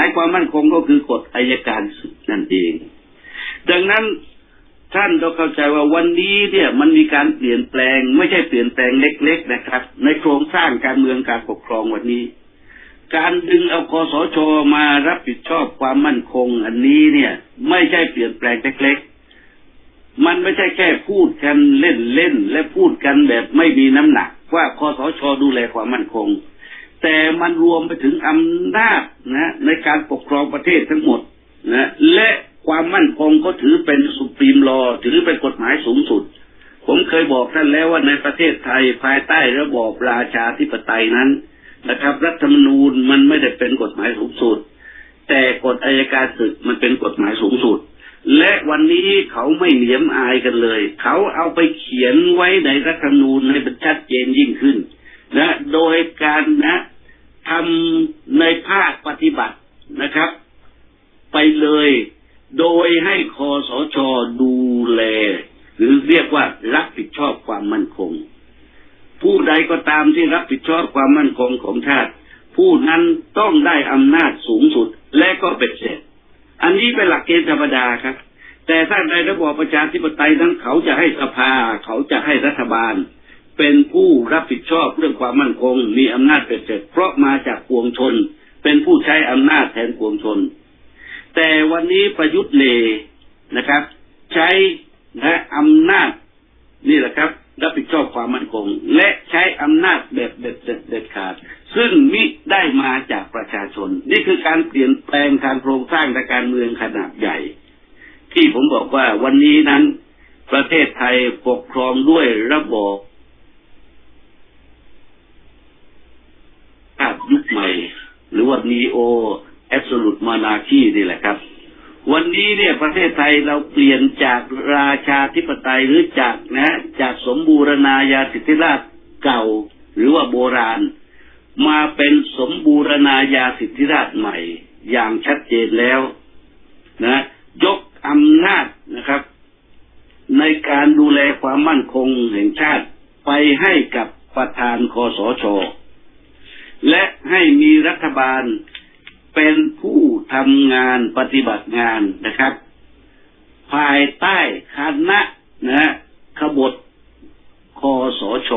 ายความมั่นคงก็คือกฎอายการศึกนั่นเอง ดังนั้นท่านต้องเข้าใจว่าวันนี้เนี่ยมันมีการเปลี่ยนแปลง ไม่ใช่เปลี่ยนแปลงเล็ก ๆนะครับ ในโครงสร้างการเมืองการปกครองวันนี้ การดึงเอาคอสชมารับผิดชอบความมั่นคง อันนี้เนี่ย ไม่ใช่เปลี่ยนแปลงเล็กๆมันไม่ใช่แค่พูดกันเล่นๆและพูดกันแบบไม่มีน้ำหนัก ว่าคอสชดูแลความมั่นคง แต่มันรวมไปถึงอำนาจนะในการปกครองประเทศทั้งหมดนะและความมั่นคงก็ถือเป็นสุปรีมลอถือเป็นกฎหมายสูงสุด ผมเคยบอกท่านแล้วว่าในประเทศไทยภายใต้ระบอบราชาธิปไตยนั้นนะครับ รัฐธรรมนูญมันไม่ได้เป็นกฎหมายสูงสุด แต่กฎอายการศึกมันเป็นกฎหมายสูงสุด และวันนี้เขาไม่เหนียมอายกันเลย เขาเอาไปเขียนไว้ในรัฐธรรมนูญให้มันชัดเจนยิ่งขึ้นนะโดยการนะ ฏิบัตินะครับ ไปเลย โดยให้คอสชดูแล หรือเรียกว่ารับผิดชอบความมั่นคง ผู้ใดก็ตามที่รับผิดชอบความมั่นคงของชาติผู้นั้นต้องได้อำนาจสูงสุดและก็เป็นเสร็จ อันนี้เป็นหลักเกณฑ์ธรรมดาครับ แต่ถ้าในระบอบประชาธิปไตยนั้นเขาจะให้สภา เขาจะให้รัฐบาล เป็นผู้รับผิดชอบเรื่องความมั่นคง มีอำนาจเป็นเสร็จ เพราะมาจากปวงชน เป็นผู้ใช้อำนาจแทนปวงชน แต่วันนี้ประยุทธ์เลนะครับ ใช้นะอำนาจ นี่แหละครับ รับผิดชอบความมั่นคง และใช้อำนาจแบบเด็ดเด็ดขาด ซึ่งมิได้มาจากประชาชน นี่คือการเปลี่ยนแปลงทางโครงสร้างทางการเมืองขนาดใหญ่ ที่ผมบอกว่าวันนี้นั้น ประเทศไทยปกครองด้วยระบบภาพยุคใหม่ หรือว่านีโอ แอบสูตรมานาคีนี่แหละครับ วันนี้เนี่ยประเทศไทยเราเปลี่ยนจากราชาธิปไตยหรือจากนะ จากสมบูรณาญาสิทธิราชเก่า หรือว่าโบราณ มาเป็นสมบูรณาญาสิทธิราชใหม่อย่างชัดเจนแล้วนะ ยกอำนาจนะครับ ในการดูแลความมั่นคงแห่งชาติไปให้กับประธานคอสช และให้มีรัฐบาล เป็นผู้ทำงานปฏิบัติงานนะครับ ภายใต้คณะนะขบฏคอสช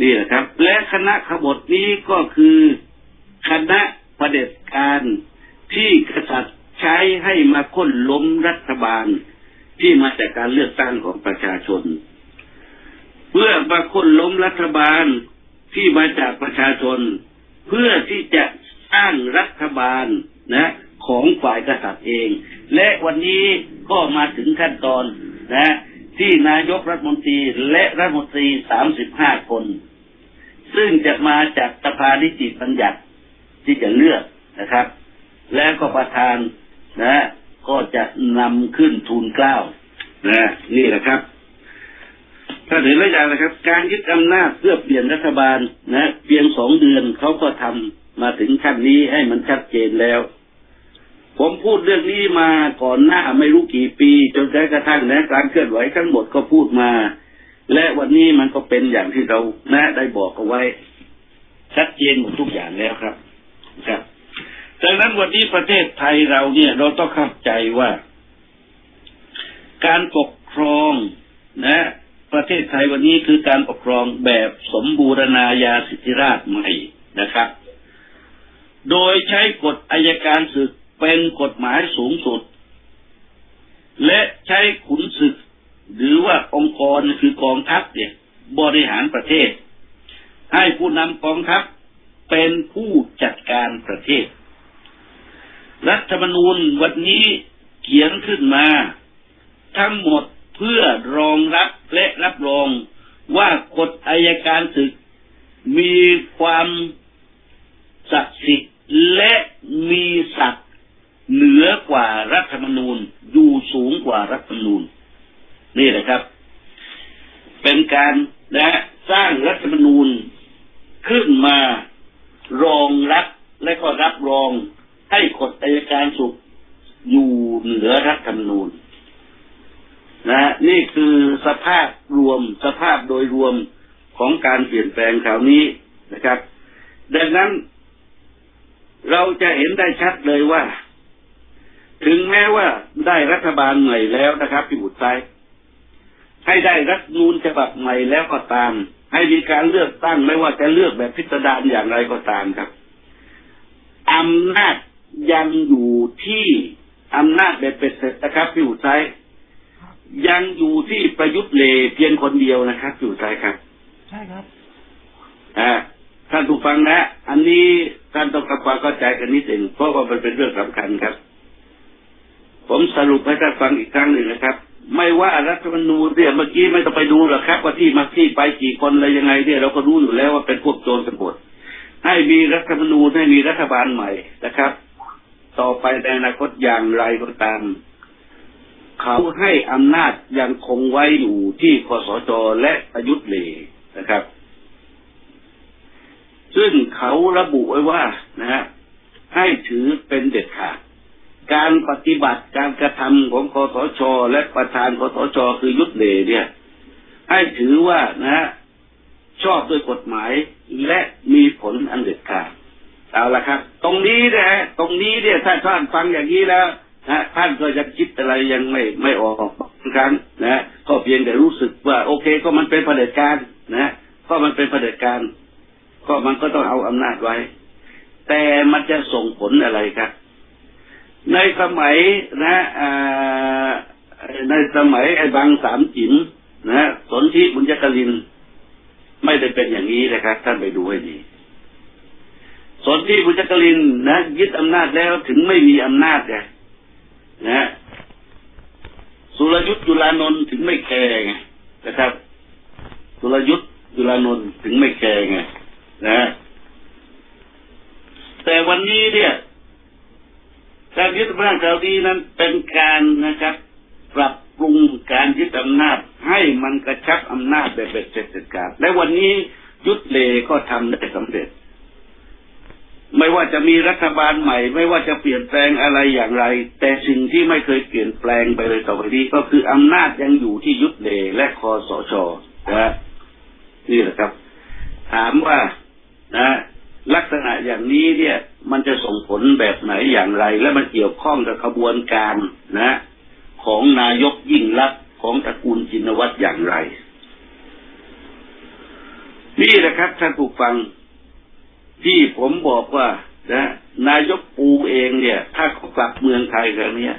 นี่แหละครับ และคณะขบฏนี้ก็คือคณะประเด็จการที่กษัตริย์ใช้ให้มาค้นล้มรัฐบาลที่มาจากการเลือกตั้งของประชาชน เพื่อมาค้นล้มรัฐบาลที่มาจากประชาชน เพื่อที่จะ ร้างรัฐบาลนะของฝ่ายกษัตริย์เอง และวันนี้ก็มาถึงขั้นตอนนะที่นายกรัฐมนตรีและรัฐมนตรีสามสิบห้าคน ซึ่งจะมาจากสภานิติบัญญัติที่จะเลือกนะครับ และก็ประธานนะ ก็จะนำขึ้นทูลเกล้านะนี่แหละครับถ้าเห็นแล้วอย่างนะครับ การยึดอำนาจเพื่อเปลี่ยนรัฐบาลนะเพียงสองเดือนเขาก็ทำ มาถึงขั้นนี้ให้มันชัดเจนแล้ว ผมพูดเรื่องนี้มาก่อนหน้าไม่รู้กี่ปี จนกระทั่งนะการเคลื่อนไหวทั้งหมดก็พูดมา และวันนี้มันก็เป็นอย่างที่เรานะได้บอกเอาไว้ ชัดเจนหมดทุกอย่างแล้วครับ ครับดังนั้นวันนี้ประเทศไทยเราเนี่ย เราต้องเข้าใจว่า การปกครองนะ ประเทศไทยวันนี้คือการปกครองแบบสมบูรณาญาสิทธิราชใหม่นะครับ โดยใช้กฎอายการศึกเป็นกฎหมายสูงสุด และใช้ขุนศึก หรือว่าองค์กรคือกองทัพเนี่ย บริหารประเทศ ให้ผู้นำกองทัพเป็นผู้จัดการประเทศ รัฐธรรมนูญวันนี้เขียนขึ้นมา ทั้งหมดเพื่อรองรับและรับรองว่ากฎอายการศึกมีความศักดิ์สิทธิ์ และมีศักดิ์เหนือกว่ารัฐธรรมนูญอยู่สูงกว่ารัฐธรรมนูญ นี่แหละครับ เป็นการนะสร้างรัฐธรรมนูญขึ้นมารองรับและก็รับรองให้กฎอัยการสุขอยู่เหนือรัฐธรรมนูญนะนี่คือสภาพรวมสภาพโดยรวมของการเปลี่ยนแปลงคราวนี้นะครับ ดังนั้น เราจะเห็นได้ชัดเลยว่า ถึงแม้ว่าได้รัฐบาลใหม่แล้วนะครับพี่บุตรไซให้ได้รัฐธรรมนูนฉบับใหม่แล้วก็ตาม ให้มีการเลือกตั้งไม่ว่าจะเลือกแบบพิสดารอย่างไรก็ตามครับอำนาจยังอยู่ที่อำนาจแบบเป็ดเสร็จนะครับพี่บุตรไซยังอยู่ที่ประยุทธ์เลเพียงคนเดียวนะครับพี่บุตรไซครับ ใช่ครับอ่า ท่านผู้ฟังนะ อันนี้ท่านต้องทำความเข้าใจกันนิดหนึ่งเพราะว่ามันเป็นเรื่องสำคัญครับ ผมสรุปให้ท่านฟังอีกครั้งหนึ่งนะครับ ไม่ว่ารัฐธรรมนูญเนี่ยเมื่อกี้ไม่ต้องไปดูหรอกครับ ว่าที่มาที่ไปกี่คนอะไรยังไงเนี่ยเราก็รู้อยู่แล้วว่าเป็นพวกโจรกันหมดให้มีรัฐธรรมนูญให้มีรัฐบาลใหม่นะครับ ต่อไปในอนาคตอย่างไรก็ตามเขาให้อำนาจยังคงไว้อยู่ที่คสชและประยุทธ์เลยนะครับ ซึ่งเขาระบุไว้ว่านะฮะให้ถือเป็นเด็ดขาดการปฏิบัติการกระทำของคอสช และประธานคอสช คือยุทธเลเนี่ย ให้ถือว่านะฮะชอบด้วยกฎหมายและมีผลอันเด็ดขาดเอาละครับ ตรงนี้นะฮะตรงนี้เนี่ยถ้าท่านฟังอย่างนี้แล้วนะท่านก็ยังคิดอะไรยังไม่ไม่ออกบางครั้งนะก็เพียงแต่รู้สึกว่า โอเคก็มันเป็นประเด็จการนะก็มันเป็นประเด็จการ ก็มันก็ต้องเอาอำนาจไว้ แต่มันจะส่งผลอะไรครับ ในสมัยนะอ่าในสมัยไอ้บางสามจิ๋มนะสนธิบุญยกลิน ไม่ได้เป็นอย่างนี้นะครับท่านไปดูให้ดีสนธิบุญยกลินนะยึดอำนาจแล้วถึงไม่มีอำนาจไงนะสุรยุทธ์จุลานนท์ถึงไม่แคร์ไงนะครับ สุรยุทธ์จุลานนท์ถึงไม่แคร์ไง นะ แต่วันนี้เนี่ยการยึดอำนาจคราวนี้นั้นเป็นการนะครับ ปรับปรุงการยึดอำนาจให้มันกระชับอำนาจแบบเบ็ดเสร็จเด็ดขาดและวันนี้ยุทธเลก็ทำได้สำเร็จ ไม่ว่าจะมีรัฐบาลใหม่ ไม่ว่าจะเปลี่ยนแปลงอะไรอย่างไร แต่สิ่งที่ไม่เคยเปลี่ยนแปลงไปเลยต่อไปนี้ก็คืออำนาจยังอยู่ที่ยุทธเลและคอสชนะนี่แหละครับ ถามว่า นะ ลักษณะอย่างนี้เนี่ย มันจะส่งผลแบบไหนอย่างไร และมันเกี่ยวข้องกับขบวนการนะ ของนายกยิ่งรักษณ์ของตระกูลจินวัตรอย่างไร นี่แหละครับท่านผู้ฟังที่ผมบอกว่านะ นายกปูเองเนี่ย ถ้าเขากลับเมืองไทยครั้งนี้ย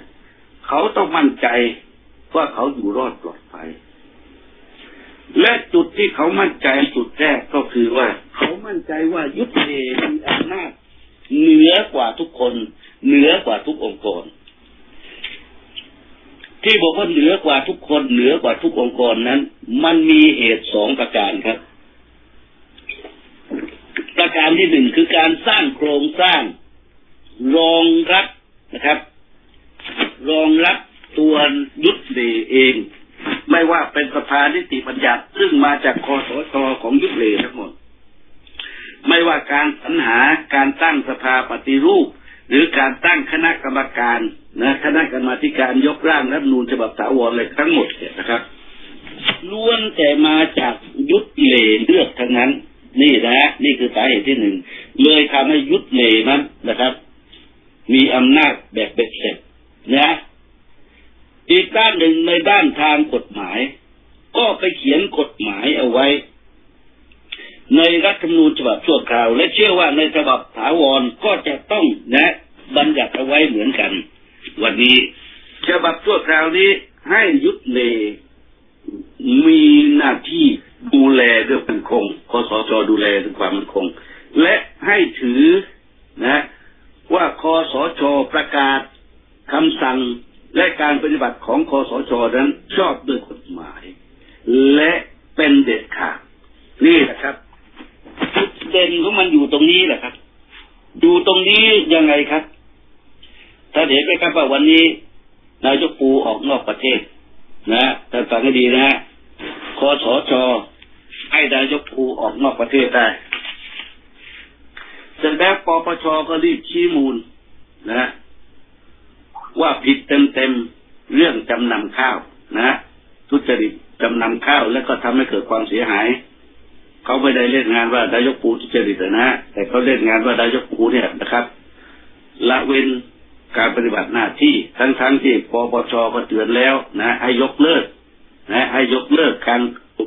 เขาต้องมั่นใจว่าเขาอยู่รอดปลอดภัย และจุดที่เขามั่นใจจุดแรกก็คือว่า เขามั่นใจว่ายุทธเดมีอำนาจเหนือกว่าทุกคน เหนือกว่าทุกองค์กร ที่บอกว่าเหนือกว่าทุกคน เหนือกว่าทุกองค์กรนั้น มันมีเหตุสองประการครับ ประการที่หนึ่งคือการสร้างโครงสร้าง รองรับนะครับ รองรับตัวยุทธเดเอง ไม่ว่าเป็นสภานิติบัญญัติ ซึ่งมาจากคอสชของยุทธเลทั้งหมด ไม่ว่าการสรรหาการตั้งสภาปฏิรูป หรือการตั้งคณะกรรมการนะคณะกรรมาธิการยกร่างรัฐนูญฉบับถาวรเลยทั้งหมดเนี่ยนะครับล้วนแต่มาจากยุทธเลเลือกทั้งนั้น นี่นะ นี่คือสาเหตุที่หนึ่งเลยทำให้ยุทธเลนั้นนะครับ มีอำนาจแบบเบ็ดเสร็จนะ อีกด้านหนึ่งในด้านทางกฎหมาย ก็ไปเขียนกฎหมายเอาไว้ ในรัฐธรรมนูญฉบับชั่วคราว และเชื่อว่าในฉบับถาวรก็จะต้องนะบัญญัติเอาไว้เหมือนกัน วันนี้ฉบับชั่วคราวนี้ให้ยุทธเลมีหน้าที่ดูแลเรื่องมั่นคงคสชดูแลเรื่องความมั่นคง และให้ถือนะ ว่าคอสชประกาศคำสั่ง และการปฏิบัติของคอสชนั้นชอบด้วยกฎหมาย และเป็นเด็ดขาดนี่แหละครับจุดเด่นของมันอยู่ตรงนี้แหละครับ อยู่ตรงนี้ยังไงครับ ถ้าเห็นไหมครับว่าวันนี้นายกปูออกนอกประเทศ นะท่านฟังให้ดีนะฮะคอสชให้นายกปูออกนอกประเทศได้เสร็จแล้วปปชก็รีบชี้มูลนะ ว่าผิดเต็มๆเรื่องจำนำข้าวนะทุจริตจำนำข้าวแล้วก็ทำให้เกิดความเสียหาย เขาไม่ได้เล่นงานว่านายกปูทุจริตนะแต่เขาเล่นงานว่านายกปูเนี่ยนะครับ ละเว้นการปฏิบัติหน้าที่ทั้งๆที่ปปชก็เตือนแล้วนะให้ยกเลิกนะให้ยกเลิกการ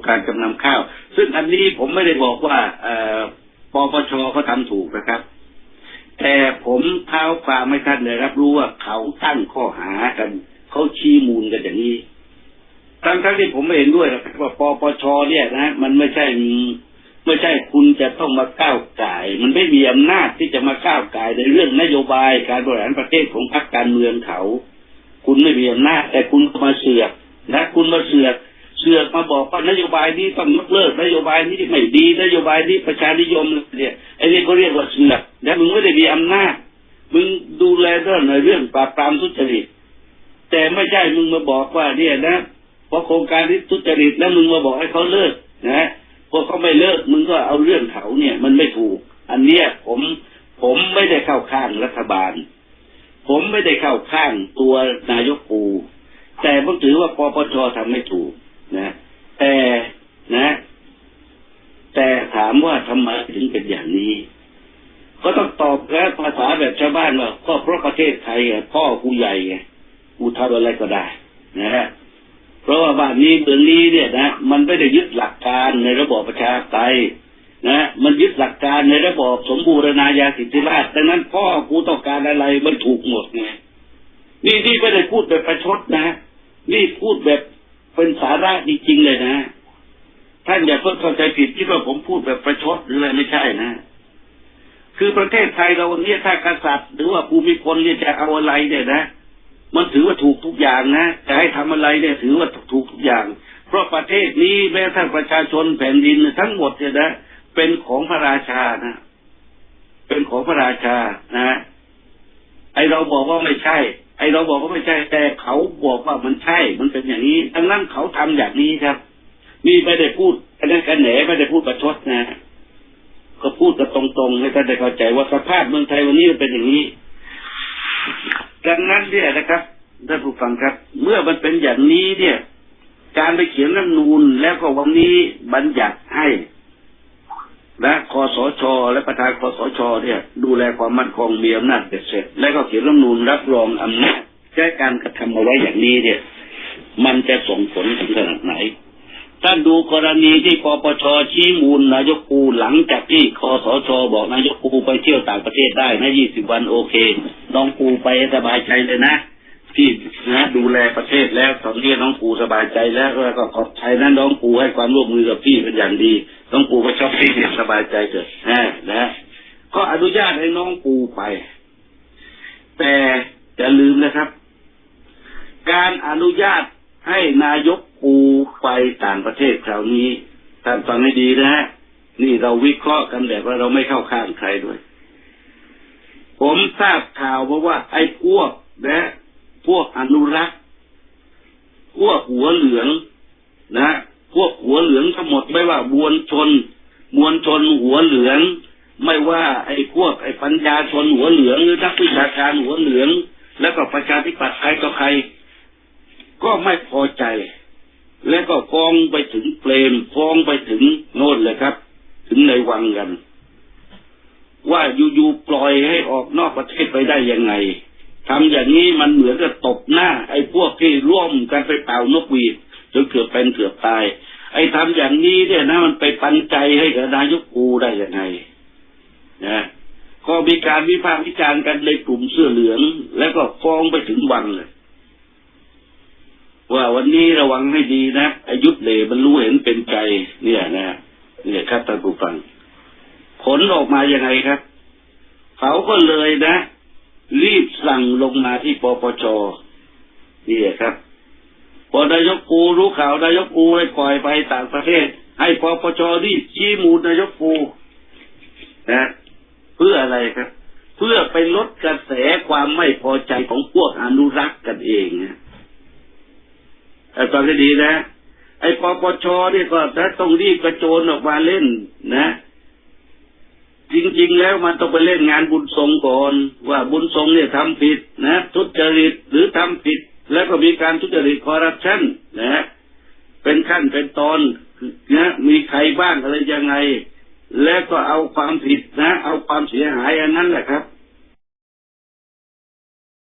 การจำนำข้าว ซึ่งอันนี้ผมไม่ได้บอกว่าปปชเขาทำถูกนะครับ แต่ผมเท้าความไม่ท่านเลยรับรู้ว่าเขาตั้งข้อหากัน เขาชี้มูลกันอย่างนี้ทั้งทั้งที่ผมไม่เห็นด้วยนะว่าปปชเนี่ยนะ มันไม่ใช่ไม่ใช่คุณจะต้องมาก้าวไก่มันไม่มีอำนาจที่จะมาก้าวไก่ในเรื่องนโยบายการบริหารประเทศของพรรคการเมืองเขา คุณไม่มีอำนาจแต่คุณมาเสือกนะ คุณมาเสือก เสือกมาบอกว่านโยบายนี้ต้องยกเลิกนโยบายนี้ไม่ดีนโยบายนี้ประชานิยมเนี่ยไอ้นี่เขาเรียกว่าเสือกและมึงไม่ได้มีอำนาจมึงดูแลเรื่องในเรื่องปราบปรามทุจริตแต่ไม่ใช่มึงมาบอกว่าเนี่ยนะเพราะโครงการที่ทุจริตแล้วมึงมาบอกให้เขาเลิกนะพวกเขาไม่เลิกมึงก็เอาเรื่องเขาเนี่ย มันไม่ถูก อันเนี้ยผมผมไม่ได้เข้าข้างรัฐบาล ผมไม่ได้เข้าข้างตัวนายกปูแต่ผมถือว่าปปชทำไม่ถูก นะ แต่นะ แต่ถามว่าทำไมถึงเป็นอย่างนี้ ก็ต้องตอบแล้วภาษาแบบชาวบ้านว่าก็เพราะประเทศไทยพ่อกูใหญ่ไงกูทำอะไรก็ได้ นะฮะเพราะว่าบ้านนี้เมืองนี้เนี่ยนะมันไม่ได้ยึดหลักการในระบอบประชาธิปไตยนะมันยึดหลักการในระบอบสมบูรณาญาสิทธิราชดังนั้นพ่อกูต้องการอะไรมันถูกหมดไงนี่นี่ไม่ได้พูดแบบประชดนะ นี่พูดแบบ เป็นสาระจริงๆเลยนะ ท่านอย่าเพิ่งเข้าใจผิดคิดว่าผมพูดแบบประชดหรืออะไรไม่ใช่นะ คือประเทศไทยเราเนี่ยถ้ากษัตริย์ หรือว่าภูมิพลเนี่ยจะเอาอะไรเนี่ยนะมันถือว่าถูกทุกอย่างนะจะให้ทำอะไรเนี่ยถือว่าถูกทุกอย่าง เพราะประเทศนี้แม้ทั้งประชาชนแผ่นดินทั้งหมดเนี่ยนะเป็นของพระราชานะเป็นของพระราชานะไอเราบอกว่าไม่ใช่ ไอเราบอกว่าไม่ใช่แต่เขาบอกว่ามันใช่ มันเป็นอย่างนี้ดังนั้นเขาทำอย่างนี้ครับนี่ไม่ได้พูดกันนั่นกันแหนไม่ได้พูดประชดนะก็พูดกันตรงๆให้ท่านได้เข้าใจว่าสภาพเมืองไทยวันนี้มันเป็นอย่างนี้ ดังนั้นเนี่ยนะครับท่านผู้ฟังครับ เมื่อมันเป็นอย่างนี้เนี่ย การไปเขียนรัฐนูนแล้วก็วันนี้บัญญัติให้ และคอสช และประธานคอสช เนี่ย ดูแลความมั่นคงมีอำนาจเด็ดเสร็จ แล้วก็เขียนรัฐนูนรับรองอำนาจแก้การกระทำเอาไว้อย่างนี้เนี่ย มันจะส่งผลถึงขนาดไหนท่านดูกรณีที่ปปชชี้มูลนายกปูหลังจากที่คอสชบอกนายกปูไปเที่ยวต่างประเทศได้นะยี่สิบวันโอเค น้องปูไปสบายใจเลยนะ ที่นะดูแลประเทศแล้วตอนนี้น้องปูสบายใจแล้วแล้วก็ขอบใจนั้นน้องปูให้ความร่วมมือกับพี่เป็นอย่างดี น้องปูก็ชอบพี่เนี่ยสบายใจเกิดนะนะก็อนุญาตให้น้องปูไป แต่อย่าลืมนะครับ การอนุญาตให้นายกปูไปต่างประเทศคราวนี้ท่านฟังให้ดีนะฮะนี่เราวิเคราะห์กันแบบว่าเราไม่เข้าข้างใครด้วย ผมทราบข่าวมาะว่าไอ้พวกนะ พวกอนุรักษ์พวกหัวเหลืองนะ พวกหัวเหลืองทั้งหมดไม่ว่ามวลชน มวลชนหัวเหลือง ไม่ว่า ไอ้พวกไอ้ปัญญาชนหัวเหลืองหรือนักวิชาการหัวเหลือง แล้วก็ประชาธิปัตย์ใครต่อใคร ก็ไม่พอใจ และก็ฟ้องไปถึงเปรมฟ้องไปถึงโน่นเลยครับ ถึงในวังกัน ว่าอยู่ๆปล่อยให้ออกนอกประเทศไปได้ยังไง ทำอย่างนี้มันเหมือนกับตบหน้า ไอ้พวกที่ร่วมกันไปเป่านกหวีดจนเกือบเป็นเกือบตาย ไอ้ทำอย่างนี้เนี่ยนะ มันไปปันใจให้กับนายกกูได้ยังไงนะก็มีการวิพากษ์วิจารณ์กันในกลุ่มเสื้อเหลือง แล้วก็ฟ้องไปถึงวังเลยว่าวันนี้ระวังให้ดีนะอายุเดมันรู้เห็นเป็นใจ เนี่ยนะเนี่ยครับท่านผู้ฟัง ผลออกมายังไงครับ เขาก็เลยนะ รีบสั่งลงมาที่ปปชนี่ครับพอนายกปูรู้ข่าวนายกปูเลยปล่อยไปต่างประเทศ ให้ปปชรีบชี้มูลนายกปูนะเพื่ออะไรครับ เพื่อไปลดกระแสความไม่พอใจของพวกอนุรักษ์กันเองนะแต่ตอนนี้ดีนะ ไอ้ปปชนี่ก็ต้องรีบกระโจนออกมาเล่น นะ จริง ๆ แล้วมันต้องไปเล่นงานบุญทรงก่อน ว่าบุญทรงเนี่ยทำผิดนะ ทุจริตหรือทำผิด แล้วก็มีการทุจริตคอร์รัปชันนะเป็นขั้นเป็นตอนนะมีใครบ้างอะไรยังไง แล้วก็เอาความผิดนะ เอาความเสียหายอันนั้นแหละครับ